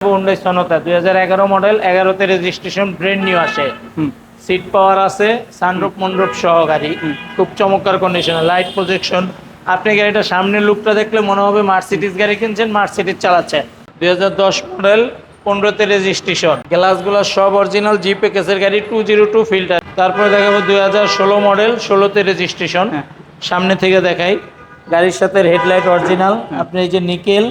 উনিশ সনতা দুই হাজার এগারো মডেল এগারোতে রেজিস্ট্রেশন ব্র্যান্ড নিউ আসে। সিট পাওয়ার আছে সানরূপ মন্ডপ সহ গাড়ি খুব চমৎকার কন্ডিশনে লাইট প্রজেকশন আপনি গাড়িটা সামনের লুকটা দেখলে মনে হবে মার্সিডিজ গাড়ি কিনছেন মার্সিডিজ চালাচ্ছেন দুই হাজার দশ মডেল পনেরোতে রেজিস্ট্রেশন গ্লাসগুলো সব অরিজিনাল জি প্যাকেজের গাড়ি টু জিরো টু ফিল্টার তারপরে দেখাবো দুই হাজার ষোলো মডেল ষোলোতে রেজিস্ট্রেশন হ্যাঁ। সামনে থেকে দেখাই। গাড়ির সাথে হেডলাইট অরিজিনাল আপনি এই যে নিকেল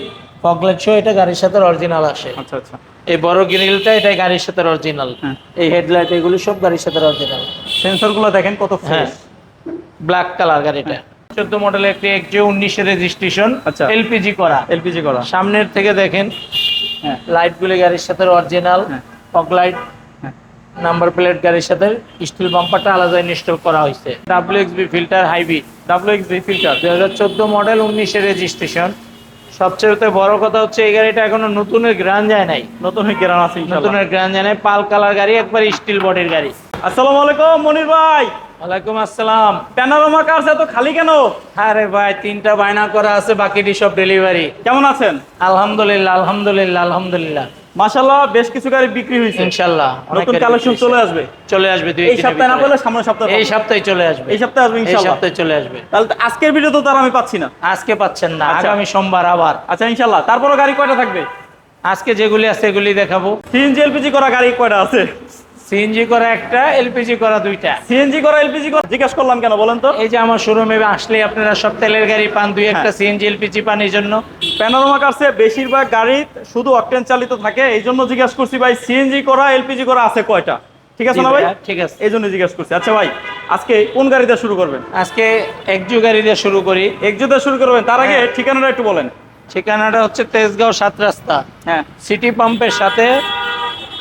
ফগলাইট শো এটা গাড়ির সাথে অরিজিনাল আসে। আচ্ছা আচ্ছা। এই বড় গ্রিলটা এটা গাড়ির সাথে অরিজিনাল হ্যাঁ। এই হেডলাইট এগুলো সব গাড়ির সাথে অরিজিনাল সেন্সরগুলো দেখেন কত হ্যাঁ। ফ্রেশ ব্ল্যাক কালার গাড়িটা চোদ্দ মডেলের একটি একজে উনিশের রেজিস্ট্রেশন আচ্ছা। এলপিজি করা। এলপিজি করা। সামনের থেকে দেখেন হ্যাঁ। লাইটগুলি গাড়ির সাথে অরিজিনাল হ্যাঁ। ফগ লাইট হ্যাঁ। নাম্বার প্লেট গাড়ির সাথে স্টিল বাম্পারটা আলাদা ইনস্টল করা হয়েছে। W X B filter hybrid W X B filter দুই হাজার চোদ্দ মডেল উনিশের রেজিস্ট্রেশন সবচেয়ে বড় কথা হচ্ছে এই গাড়িটা এখনও নতুনের গ্রান যায় নাই। নতুনের গ্রান আছে নতুন নতুনের গ্রান যায় নাই পাল কালার গাড়ি একবার স্টিল বডির গাড়ি। আসসালামু আলাইকুম মনির ভাই। ওয়ালাইকুম আসসালাম। প্যানোরামা কার্স এত খালি কেন? আরে ভাই তিনটা বায়না করা আছে বাকিটি সব ডেলিভারি। কেমন আছেন? আলহামদুলিল্লাহ আলহামদুলিল্লাহ আলহামদুলিল্লাহ। মাশাআল্লাহ বেশ কিছু গাড়ি বিক্রি হয়েছে। ইনশাল্লাহ নতুন কালেকশন চলে আসবে। চলে আসবে দুই এই সপ্তাহে না। পেলে সামনের সপ্তাহে এই সপ্তাহে চলে আসবে। এই সপ্তাহে আসবে এই ইনশাআল্লাহ। সপ্তাহে চলে আসবে। তাহলে আজকের ভিডিও তো তার আমি পাচ্ছি না। আজকে পাচ্ছেন না আচ্ছা। আগামী সোমবার আবার। আচ্ছা ইনশাআল্লাহ। তারপরও গাড়ি কয়টা থাকবে? আজকে যেগুলি আছে এগুলি দেখাবো। সিএনজি এলপিজি করা গাড়ি কয়টা আছে? সিএনজি করা একটা এলপিজি করা দুইটা। সিএনজি করা এলপিজি করা জিজ্ঞাসা করলাম কেন বলেন তো? এই যে আমার শোরুমে আসলে আপনারা সব তেলের গাড়ি পান দুই একটা হ্যাঁ। সিএনজি এলপিজি পান এই জন্য। প্যানোরামা কার্সে বেশিরভাগ গাড়ি শুধু অকটেন চালিত থাকে এই জন্য জিজ্ঞাসা করছি ভাই সিএনজি করা এলপিজি করা আছে কয়টা? ঠিক আছে না ভাই? ঠিক আছে। এই জন্য জিজ্ঞাসা করছি। আচ্ছা ভাই আজকে কোন গাড়িতে শুরু করবেন? আজকে একজু গাড়ি দিয়ে শুরু করি। একজুতে শুরু করবেন তার আগে হ্যাঁ। ঠিকানাটা একটু বলেন। ঠিকানাটা হচ্ছে তেজগাঁও সাত রাস্তা। হ্যাঁ। সিটি পাম্পের সাথে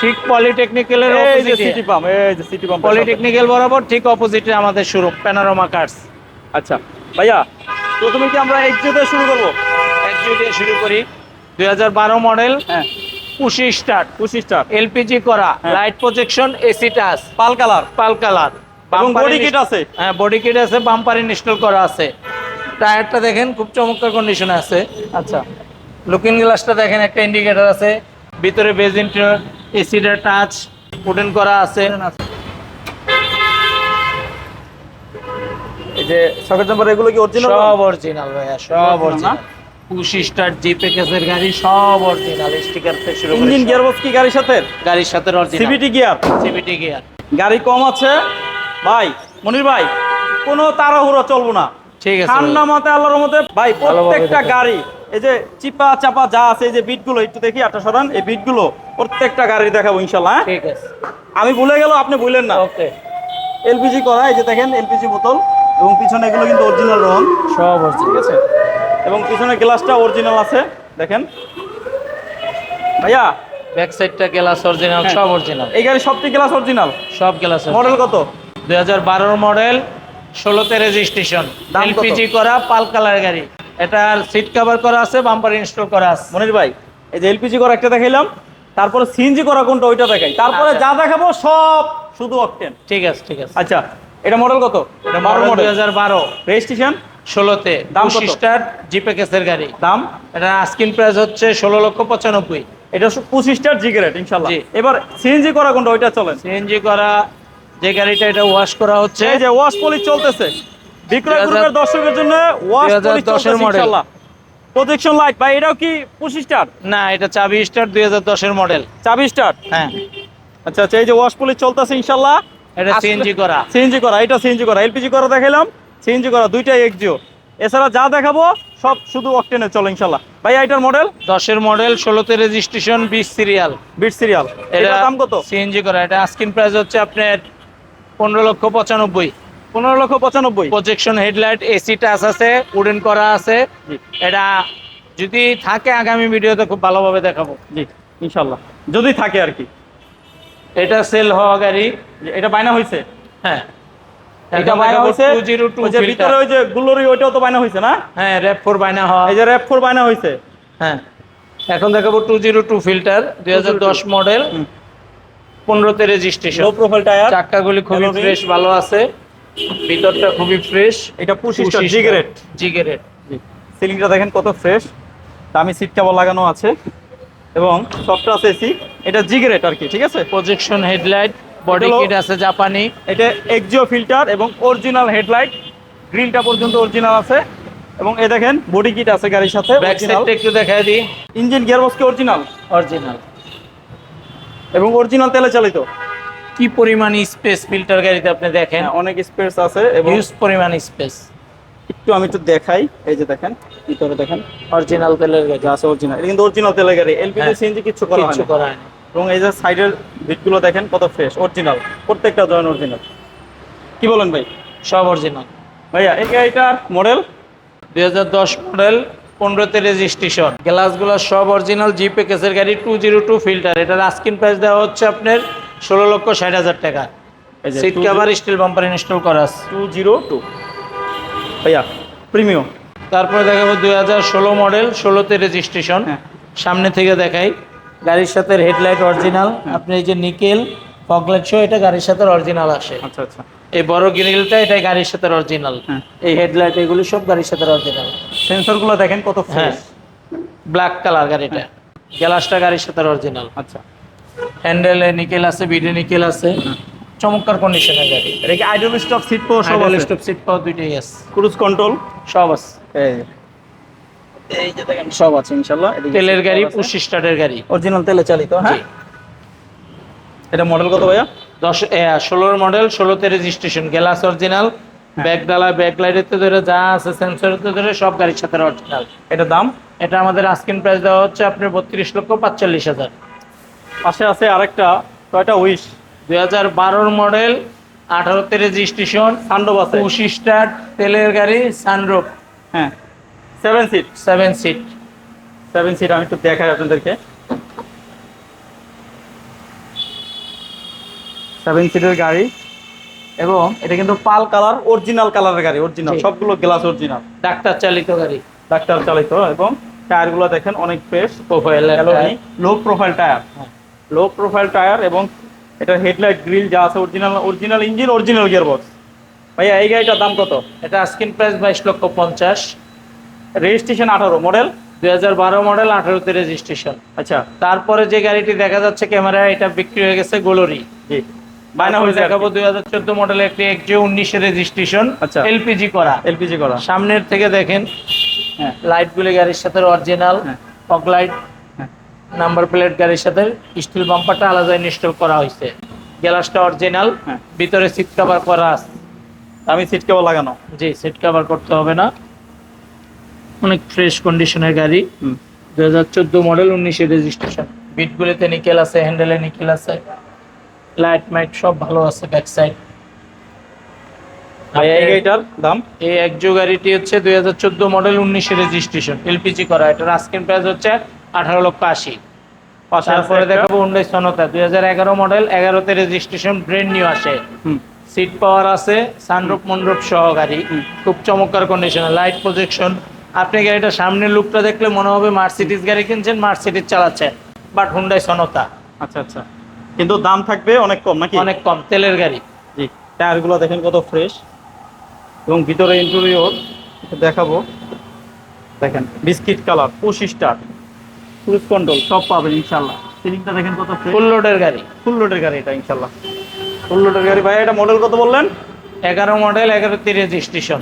ঠিক পলিটেকনিক্যালের এই যে সিটি পাম্প এই যে সিটি পাম্প পলিটেকনিক্যাল বরাবর ঠিক অপোজিটে আমাদের শোরুম প্যানোরামা কার্স আচ্ছা ভাইয়া প্রথমে কি আমরা একজুতে শুরু করব? দিয়ে শুরু করি। দুই হাজার বারো মডেল হ্যাঁ। পুশি স্টার্ট পঁচিশ স্টার এলপিজি করা। Light projection AC touch pearl colour. Pearl colour. এবং বডি কিট আছে? হ্যাঁ বডি কিট আছে বাম্পার ইনস্টল করা আছে। টায়ারটা দেখেন খুব চমৎকার কন্ডিশনে আছে। আচ্ছা। লুকিং গ্লাসটা দেখেন একটা ইন্ডিকেটর আছে। ভিতরে বেজ ইন্টার এসিডার টাচ করা আছে। এই যে সকেট নাম্বার এগুলো কি অরিজিনাল সব অরিজিনাল ভাইয়া সব অরিজিনাল পুশি স্টার জি প্যাকেজের গাড়ি সব অরিজিনাল স্টিকার থেকে শুরু করে ইঞ্জিন গিয়ারবক্স কি গাড়ির সাথে? গাড়ির সাথে original CVT gear CVT gear গাড়ি কম আছে? ভাই মনির ভাই কোনো তাড়াহুড়ো চলবো না। ঠিক আছে ঠান্ডা। মতে আল্লাহর মতে ভাই প্রত্যেকটা গাড়ি এই যে চিপা চাপা যা আছে এই যে বিটগুলো একটু দেখি আটটা সরান এই বিটগুলো প্রত্যেকটা গাড়ি দেখাবো ইনশাল্লাহ হ্যাঁ? ঠিক আছে। আমি ভুলে গেল আপনি ভুলেন না। ওকে। এলপিজি করা এই যে দেখেন এলপিজি বোতল এবং পিছনে এগুলো কিন্তু অরিজিনাল রহন সব ঠিক আছে। এবং পিছনে গ্লাসটা অরিজিনাল আছে দেখেন। ভাইয়া ব্যাক সাইডটা গ্লাস অরিজিনাল। সব অরিজিনাল এই গাড়ি সবটি গ্লাস অরিজিনাল সব গ্লাস মডেল কত? দুই হাজার বারোর মডেল ষোলোতে রেজিস্ট্রেশন দাম কত? এলপিজি করা পাল কালার গাড়ি। এটার সিট কভার করা আছে বাম্পার ইনস্টল করা আছে। মনির ভাই এই যে এলপিজি করা একটা দেখাইলাম। তারপরে সিএনজি করা কোনটা ওইটা দেখাই। তারপরে আচ্ছা। যা দেখাবো সব শুধু অকটেন। ঠিক আছে ঠিক আছে। আচ্ছা এটা মডেল কত? এটা বারো মডেল দুই হাজার বারো। রেজিস্ট্রেশন ষোলোতে দাম দাম কত? স্টার জিপে কেসের গাড়ি। দাম? এটা আস্কিন প্রাইস হচ্ছে ষোলো লক্ষ পঁচানব্বই। এটা পঁচিশটার জিগারেট ইনশাল্লাহ জি। এবার সিএনজি করা কোনটা ওইটা চলে সিএনজি করা যে গাড়িটা এটা ওয়াশ করা হচ্ছে। এই যে ওয়াশ পলিশ চলতেছে। বিক্রয় 2010 গ্রুপের দর্শকের জন্য ওয়াশ 2010 পলিশ চলতেছে। ইনশাল্লাহ প্রজেকশন লাইট ভাই এটাও কি পঁচিশটার না এটা চাবি স্টার দুই হাজার দশের মডেল চাবি স্টার? হ্যাঁ। আচ্ছা আচ্ছা এই যে ওয়াশ পলিশ চলতেছে ইনশাল্লাহ। এটা সিএনজি করা। সিএনজি করা এটা সিএনজি করা এলপিজি করা দেখাইলাম। সিএনজি করা দুইটাই এক্সিও এছাড়া যা দেখাবো সব শুধু অকটেনে চলে ইনশাল্লাহ। ভাই এটার মডেল দশের মডেল ষোলোতে রেজিস্ট্রেশন বিশ সিরিয়াল বিট সিরিয়াল এটা দাম কত? সিএনজি করা এটা আস্কিন প্রাইস হচ্ছে আপনার পনেরো লক্ষ পঁচানব্বই। পনেরো লক্ষ পঁচানব্বই। প্রজেকশন হেডলাইট এসি টাচ আছে উডেন করা আছে। এটা যদি থাকে আগামী ভিডিওতে খুব ভালোভাবে দেখাবো। জি ইনশাল্লাহ যদি থাকে আর কি। এটা সেল হওয়া গাড়ি। এটা বায়না হয়েছে হ্যাঁ। এটা বায়না হয়েছে ওই যে ভিতরে ওই যে গুলোরি ওইটাও তো বায়না হয়েছে না? হ্যাঁ র্যাপ ফোর বাইনা হওয়া। এই যে র্যাপ ফোর বায়না হয়েছে হ্যাঁ। এখন দেখাবো টু জিরো টু ফিল্টার দুই হাজার দশ মডেল। পনেরোতে রেজিস্ট্রেশন লো প্রোফাইল টায়ার চাক্কাগুলি খুবই ফ্রেশ ভালো আছে। ভিতরটা খুবই ফ্রেশ এটা পঁচিশটা জিগারেট জিগেরেট সিলিংটা দেখেন কত ফ্রেশ দামি সিট কেবল লাগানো আছে। এবং আছে এসি। এটা জিগ্রেট আর কি ঠিক আছে? প্রজেকশন হেডলাইট বডি কিট আছে জাপানি এটা এক্সিও ফিল্টার এবং অরিজিনাল হেডলাইট গ্রিলটা পর্যন্ত অরিজিনাল আছে। এবং এ দেখেন বডি কিট আছে গাড়ির সাথে ব্যাক সাইডটা একটু দেখাই দিই। ইঞ্জিন গিয়ারবক্স কি অরিজিনাল অরিজিনাল এবং অরিজিনাল তেলে চালিত। কি পরিমাণ স্পেস ফিল্টার গাড়িতে আপনি দেখেন? হ্যাঁ, অনেক স্পেস আছে এবং হিউজ পরিমাণ স্পেস একটু আমি একটু দেখাই এই যে দেখেন ভিতরে দেখেন। অরিজিনাল তেলের গাড়ি। আছে অরিজিনাল এটা কিন্তু অরিজিনাল তেলের গাড়ি এলপিজি হ্যাঁ। সিএনজি কিছু করা হয় কিছু করা হয়নি। এবং এই যে সাইডের বিটগুলো দেখেন কত ফ্রেশ অরিজিনাল প্রত্যেকটা জয়েন অরিজিনাল কি বলেন ভাই? সব অরিজিনাল ভাইয়া এই গাড়িটার মডেল দুই হাজার দশ মডেল পনেরোতে রেজিস্ট্রেশন গ্লাসগুলো সব অরিজিনাল জি প্যাকেজের গাড়ি টু জিরো টু ফিল্টার এটার আস্কিন প্রাইস দেওয়া হচ্ছে আপনার ষোলো লক্ষ ষাট হাজার টাকা। Seat cover steel bumper install করা আছে। টু জিরো টু ভাইয়া প্রিমিয়াম তারপরে দেখাবো দুই হাজার ষোলো মডেল ষোলোতে রেজিস্ট্রেশন হ্যাঁ। সামনে থেকে দেখাই গাড়ির সাথে হেডলাইট অরিজিনাল আপনি এই যে নিকেল ফগলাইট শো এটা গাড়ির সাথে অরিজিনাল আসে। আচ্ছা আচ্ছা। এই বড় গ্রিলটা এটা গাড়ির সাথে অরিজিনাল হ্যাঁ। এই হেডলাইট এগুলো সব গাড়ির সাথে অরিজিনাল সেন্সরগুলো দেখেন কত হ্যাঁ। ফ্রেশ ব্ল্যাক কালার গাড়িটা গ্লাসটা গাড়ির সাথে অরিজিনাল আচ্ছা। হ্যান্ডেলে নিকেল আছে বিডে নিকেল আছে। চমৎকার কন্ডিশনের গাড়ি। এটা কি আইডল স্টপ সিট পাওয়ার সব আছে? স্টপ সিট পাওয়া দুইটাই আছে। ক্রুজ কন্ট্রোল সব আছে। এই যে দেখেন সব আছে ইনশাআল্লাহ। তেলের গাড়ি পুশ স্টার্টের গাড়ি। অরিজিনাল তেলে চালিত হ্যাঁ? এটা মডেল কত ভাইয়া? দশ ষোলোর মডেল ষোলোতে রেজিস্ট্রেশন গ্লাস অরিজিনাল ব্যাক ডালা ব্যাক লাইটের ধরে যা আছে সেন্সরের ধরে সব গাড়ির সাথে অরিজিনাল এটা দাম? এটা আমাদের আস্কিন প্রাইস দেওয়া হচ্ছে আপনার বত্রিশ লক্ষ পাঁচচল্লিশ হাজার। পাশে আছে আরেকটা টয়টা উইশ। দুই হাজার বারোর মডেল আঠারোতে রেজিস্ট্রেশন সান্ডব আছে। পুশ স্টার্ট তেলের গাড়ি সানরুফ। হ্যাঁ seven seat. Seven seat. Seven seat আমি একটু দেখাই আপনাদেরকে। সেভেন সিটের গাড়ি এবং এটা কিন্তু পাল কালার অরিজিনাল কালারের গাড়ি অরিজিনাল সবগুলো গ্লাস অরিজিনাল। ডাক্তার চালিত গাড়ি। ডাক্তার চালিত এবং টায়ারগুলো দেখেন অনেক fresh profile low profile tyre. Low profile tyre এবং এটা হেডলাইট গ্রিল যা আছে original original engine original gearbox ভাইয়া এই গাড়িটার দাম কত? এটা আস্কিন প্রাইস বাইশ লক্ষ পঞ্চাশ। রেজিস্ট্রেশন আঠারো মডেল দুই হাজার বারো মডেল আঠারোতে রেজিস্ট্রেশন আচ্ছা। তারপরে যে গাড়িটি দেখা যাচ্ছে ক্যামেরায় এটা বিক্রি হয়ে গেছে গোলরি জি। বায়না হয়ে দেখাবো দুই হাজার চোদ্দ মডেল একটি এক একজে উনিশে রেজিস্ট্রেশন আচ্ছা। এলপিজি করা। এলপিজি করা। সামনের থেকে দেখেন হ্যাঁ। লাইট গুলি গাড়ির সাথে অরিজিনাল হ্যাঁ। ফগ লাইট হ্যাঁ নাম্বার প্লেট গাড়ির সাথে স্টিল বাম্পারটা আলাদা ইনস্টল করা হয়েছে। গ্লাসটা অরিজিনাল হ্যাঁ। ভিতরে সিট কভার করা আছে। আমি সিট কেবল লাগানো? জি সিট কভার করতে হবে না। অনেক ফ্রেশ কন্ডিশনের গাড়ি। দুই হাজার চোদ্দ মডেল উনিশে রেজিস্ট্রেশন বিটগুলিতে নিকেল আছে হ্যান্ডেলে নিকেল আছে। লাইট মাইট সব ভালো আছে ব্যাক সাইড এই গাড়িটার দাম? এই একজো গাড়িটি হচ্ছে দুই হাজার চোদ্দ মডেল উনিশে রেজিস্ট্রেশন এলপিজি করা। এটার আস্কিং প্রাইস হচ্ছে আঠারো লক্ষ আশি। তারপরে দেখাবো উন্নই সনতা দুই হাজার এগারো মডেল এগারোতে রেজিস্ট্রেশন ব্র্যান্ড নিউ আসে। সিট পাওয়ার আছে সানরূপ মন্ডপ সহ গাড়ি খুব চমৎকার কন্ডিশনে লাইট প্রজেকশন আপনি গাড়িটা সামনের লুকটা দেখলে মনে হবে মার্সিডিজ গাড়ি কিনছেন মার্সিডিজ চালাচ্ছেন বাট হুন্ডাই সনতা আচ্ছা আচ্ছা। কিন্তু দাম থাকবে অনেক কম নাকি? অনেক কম তেলের গাড়ি। জি। টায়ারগুলো দেখেন কত ফ্রেশ এবং ভিতরে ইন্টেরিয়র দেখাবো। দেখেন biscuit colour star cruise control সব পাবেন ইনশাল্লাহ সিলিংটা দেখেন কত ফুল লোডের গাড়ি। ফুল লোডের গাড়ি এটা ইনশাল্লাহ ফুল লোডের গাড়ি। ভাই এটা মডেল কত বললেন? এগারো মডেল এগারোতে রেজিস্ট্রেশন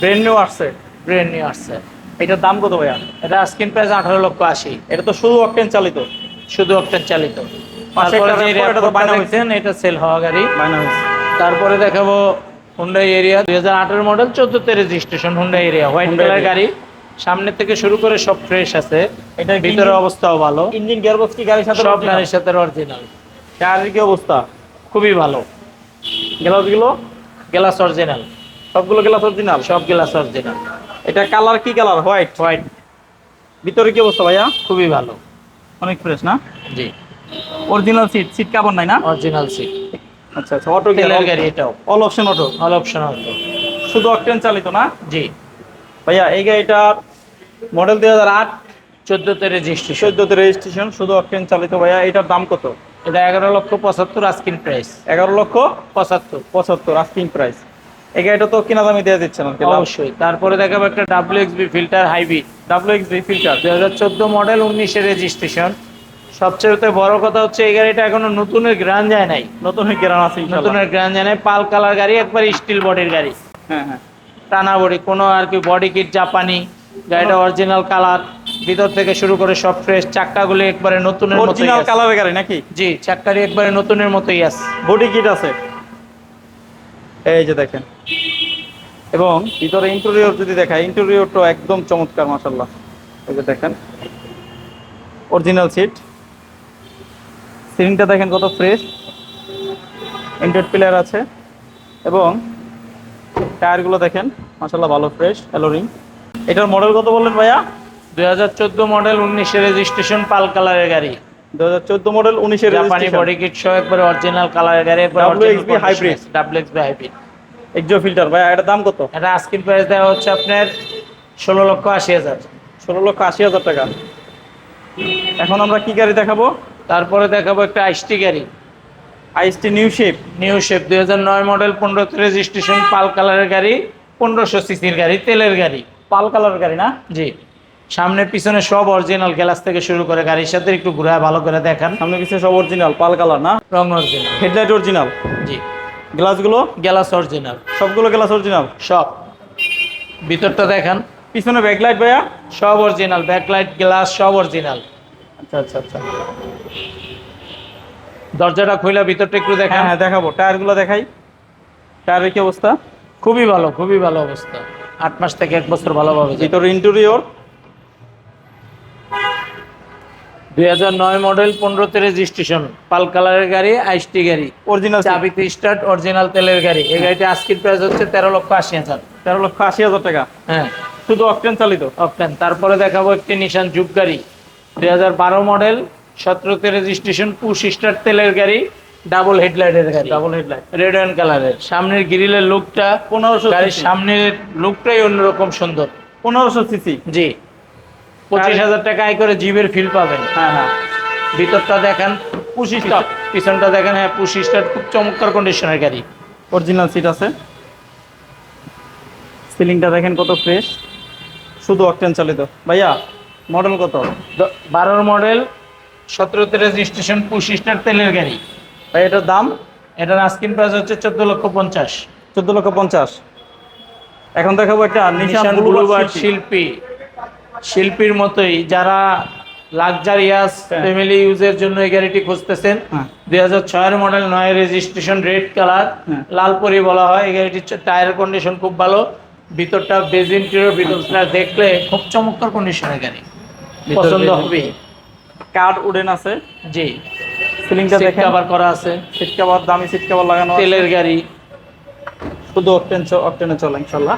ব্র্যান্ড নিউ আসছে। ব্র্যান্ড নিউ আসছে। এটার দাম কত ভাইয়া? এটা স্ক্রিন প্রাইস আঠারো লক্ষ আশি। এটা তো শুধু অকটেন চালিত? শুধু অক্টেন চালিত। পাশে তারপরে একটা যে RAV4 এটা সেল হওয়া গাড়ি। বায়না হয়েছে। তারপরে দেখাবো হুন্ডাই এরিয়া দুই হাজার আঠেরো model চোদ্দতে registration Hyundai Aria white colour গাড়ি। সামনে থেকে শুরু করে সব ফ্রেশ আছে। এটা ভিতরে অবস্থাও ভালো। ইঞ্জিন গিয়ারবক্স কি গাড়ির সাথে সব গাড়ির সাথে অরিজিনাল টায়ারের কি অবস্থা? খুবই ভালো। গ্লাসগুলো? গ্লাস অরিজিনাল সবগুলো গ্লাস অরিজিনাল সব গ্লাস অরিজিনাল এটা কালার কি কালার হোয়াইট হোয়াইট ভিতরে কি অবস্থা ভাইয়া? খুবই ভালো। অনেক ফ্রেশ না? জি। অরিজিনাল সিট সিট কাভার নাই না? অরিজিনাল সিট আচ্ছা আচ্ছা অটো তেলের গাড়ি এটাও। All option auto all option auto শুধু অকটেন চালিত না? জি। ভাইয়া এই গাড়িটার মডেল দুই হাজার আট চোদ্দতে রেজিস্ট্রেশন চোদ্দতে রেজিস্ট্রেশন শুধু অকটেন চালিত ভাইয়া এটার দাম কত? এটা এগারো লক্ষ পঁচাত্তর আস্কিন প্রাইস এগারো লক্ষ পঁচাত্তর পঁচাত্তর আস্কিং প্রাইস এই গাড়িটা তো কিনা দামে দিয়ে দিচ্ছেন আর কি অবশ্যই। তারপরে দেখাবো একটা W XB filter hybrid W filter দুই হাজার চোদ্দ মডেল উনিশের রেজিস্ট্রেশন সবচেয়ে বড় কথা হচ্ছে এই গাড়িটা এখনও নতুনের গ্রান যায় নাই। নতুন গ্রান আছে নতুনের গ্রান যায় নাই পাল কালার গাড়ি একবার স্টিল বডির গাড়ি। হ্যাঁ হ্যাঁ। টানা বডি কোনো আর কি বডি কিট জাপানি। গাড়িটা অরিজিনাল কালার ভিতর থেকে শুরু করে সব ফ্রেশ চাক্কাগুলি একবারে নতুনের মতোই অরিজিনাল। কালারের গাড়ি নাকি? জি চাক্কারি একবারে নতুনের মতোই আছে। বডি কিট আছে? এই যে দেখেন। এবং ভিতরে ইন্টেরিয়র যদি দেখায় ইন্টেরিয়রটা একদম চমৎকার মাশাল্লাহ এই যে দেখেন। অরিজিনাল সিট সিলিংটা দেখেন কত ফ্রেশ ইন্টেড প্লেয়ার আছে। এবং টায়ারগুলো দেখেন মাশাল্লাহ ভালো ফ্রেশ অ্যালোরিং এটার মডেল কত বললেন ভাইয়া? দুই হাজার চোদ্দ মডেল উনিশের রেজিস্ট্রেশন পাল কালারের গাড়ি। দু হাজার চোদ্দ মডেল উনিশের জাপানি বডি কিট সহ একবারে অরিজিনাল কালারের গাড়ি WXB hybrid। ডাব্লিউ হাইব্রিড এক্সো ফিল্টার ভাইয়া এটার দাম কত? এটা আস্কিন প্রাইস দেওয়া হচ্ছে আপনার ষোলো লক্ষ আশি হাজার। ষোলো লক্ষ আশি হাজার টাকা। এখন আমরা কি গাড়ি দেখাবো? তারপরে দেখাবো একটা আইসটি গাড়ি। আইসটি নিউ শেপ নিউ শেপ দুই হাজার নয় মডেল পনেরোতে রেজিস্ট্রেশন পাল কালারের গাড়ি পনেরোশো সিসির গাড়ি তেলের গাড়ি। পাল কালার গাড়ি না? জি। সামনে পিছনে সব অরিজিনাল গ্লাস থেকে শুরু করে গাড়ির সাথে একটু ঘুরায় ভালো করে দেখান। সামনে পিছিয়ে সব অরিজিনাল পাল কালার না? রং অরিজিনাল হেডলাইট অরিজিনাল জি। গ্লাসগুলো গ্লাস অরিজিনাল সবগুলো গ্লাস অরিজিনাল সব। ভিতরটা দেখান। পিছনে ব্যাকলাইট ভাইয়া? সব অরিজিনাল ব্যাকলাইট গ্লাস সব অরিজিনাল আচ্ছা আচ্ছা আচ্ছা। দরজাটা খুলে ভিতরটা একটু হ্যাঁ দেখান হ্যাঁ দেখাবো। টায়ারগুলো দেখাই। টায়ারের কি অবস্থা? খুবই ভালো খুবই ভালো অবস্থা। আট মাস থেকে এক বছর ভালোভাবে ভিতরে ইন্টেরিয়র দুই হাজার নয় মডেল পনেরোতে রেজিস্ট্রেশন পাল কালারের গাড়ি আইসটি গাড়ি। অরিজিনাল চাবিতে স্টার্ট অরিজিনাল তেলের গাড়ি। এই গাড়িটা আজকের প্রাইস হচ্ছে তেরো লক্ষ আশি হাজার। তেরো লক্ষ আশি হাজার টাকা? হ্যাঁ। শুধু অকটেন চালিত? অপটেন তারপরে দেখাবো একটি নিশান যুগ গাড়ি। দুই হাজার বারো মডেল সতেরোতে রেজিস্ট্রেশন পুশ স্টার তেলের গাড়ি। ডাবল হেডলাইটের ডাবল হেডলাইট রেড অ্যান্ড কালারের সামনের গ্রিলের লুকটা পনেরোশো গাড়ির সামনের লুকটাই অন্যরকম সুন্দর। পনেরোশো সিসি জি। পঁচিশ হাজার টাকা আয় করে জিবের ফিল পাবেন। হ্যাঁ হ্যাঁ। ভিতরটা দেখেন পুশিসটা পিছনটা দেখেন হ্যাঁ পুশিসটার খুব চমৎকার কন্ডিশনের গাড়ি। অরিজিনাল সিট আছে। সিলিংটা দেখেন কত ফ্রেশ শুধু অকটেন চালিত। ভাইয়া মডেল কত? বারোর মডেল সতেরোতে রেজিস্ট্রেশন পুশিসটার তেলের গাড়ি। ভাই এটার দাম? এটার আস্কিন প্রাইস হচ্ছে চোদ্দ লক্ষ পঞ্চাশ। চোদ্দ লক্ষ পঞ্চাশ। এখন দেখাবো একটা নিশান ব্লুবার্ড শিল্পী শিল্পী। শিল্পীর মতোই যারা লাক্সারিয়াস। ফ্যামিলি ইউজের জন্য এই গাড়িটি খুঁজতেছেন হ্যাঁ। দুই হাজার ছয়ের মডেল নয় রেজিস্ট্রেশন রেড কালার হ্যাঁ। লালপরি বলা হয়। এই গাড়িটির টায়ারের কন্ডিশন খুব ভালো। ভিতরটা বেজ ইন্টেরিয়র ভিতরটা দেখলে খুব চমৎকার কন্ডিশনের গাড়ি। পছন্দ হবে কার্ড উডেন আছে। জি। সিলিংটা দেখেন। কভার করা আছে। সিট কভার দামি সিট কভার লাগানো তেলের গাড়ি। শুধু অকটেন অকটেনে চলে ইনশাল্লাহ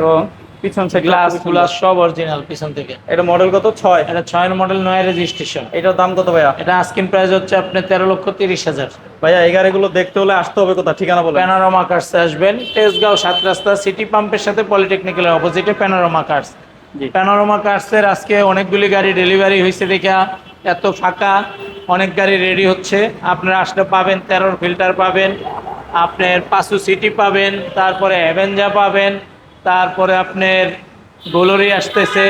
এবং পিছন সাইড গ্লাস গ্লাস সব অরিজিনাল পিছন থেকে। এটা মডেল কত? এটা মডেল রেজিস্ট্রেশন এটার দাম কত ভাইয়া? এটা আস্কিন প্রাইস হচ্ছে আপনার তেরো লক্ষ তিরিশ হাজার। ভাইয়া এই গাড়িগুলো দেখতে হলে আসতে হবে কোথা ঠিকানা বলেন। প্যানোরামা কার্স আসবেন। তেজগাঁও সাত রাস্তা সিটি পাম্পের সাথে পলিটেকনিক্যালের অপোজিটে প্যানোরামা কার্স প্যানোরামা কার্সের আজকে অনেকগুলি গাড়ি ডেলিভারি হয়েছে দেখা এত ফাঁকা অনেক গাড়ি রেডি হচ্ছে। আপনারা আসলে পাবেন তেরোর ফিল্টার পাবেন আপনার পাসু সিটি পাবেন তারপরে অ্যাভেঞ্জা পাবেন তারপরে আপনার গোলরি আসতেছে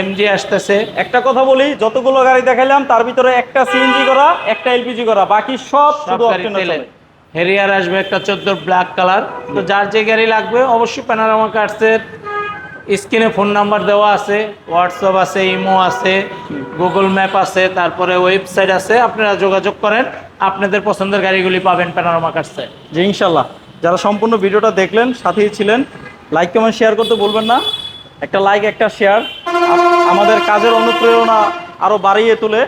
এমজি আসতেছে। একটা কথা বলি যতগুলো গাড়ি দেখাইলাম তার ভিতরে একটা সিএনজি করা একটা এলপিজি করা বাকি সব শুধু হেরিয়ার আসবে একটা চোদ্দ ব্ল্যাক কালার তো যার যে গাড়ি লাগবে অবশ্যই প্যানারামা কার্সের স্ক্রিনে ফোন নাম্বার দেওয়া আছে হোয়াটসঅ্যাপ আছে ইমো আছে গুগল ম্যাপ আছে তারপরে ওয়েবসাইট আছে আপনারা যোগাযোগ করেন আপনাদের পছন্দের গাড়িগুলি পাবেন প্যানারামা কার্সে জি ইনশাল্লাহ যারা সম্পূর্ণ ভিডিওটা দেখলেন সাথেই ছিলেন লাইক কমেন্ট শেয়ার করতে বলবেন না। একটা লাইক একটা শেয়ার আমাদের কাজের অনুপ্রেরণা আরও বাড়িয়ে তুলে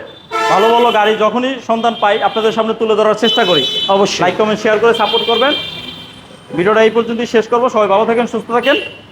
ভালো ভালো গাড়ি যখনই সন্ধান পাই আপনাদের সামনে তুলে ধরার চেষ্টা করি। অবশ্যই। লাইক কমেন্ট শেয়ার করে সাপোর্ট করবেন। ভিডিওটা এই পর্যন্তই শেষ করব। সবাই ভালো থাকেন সুস্থ থাকেন।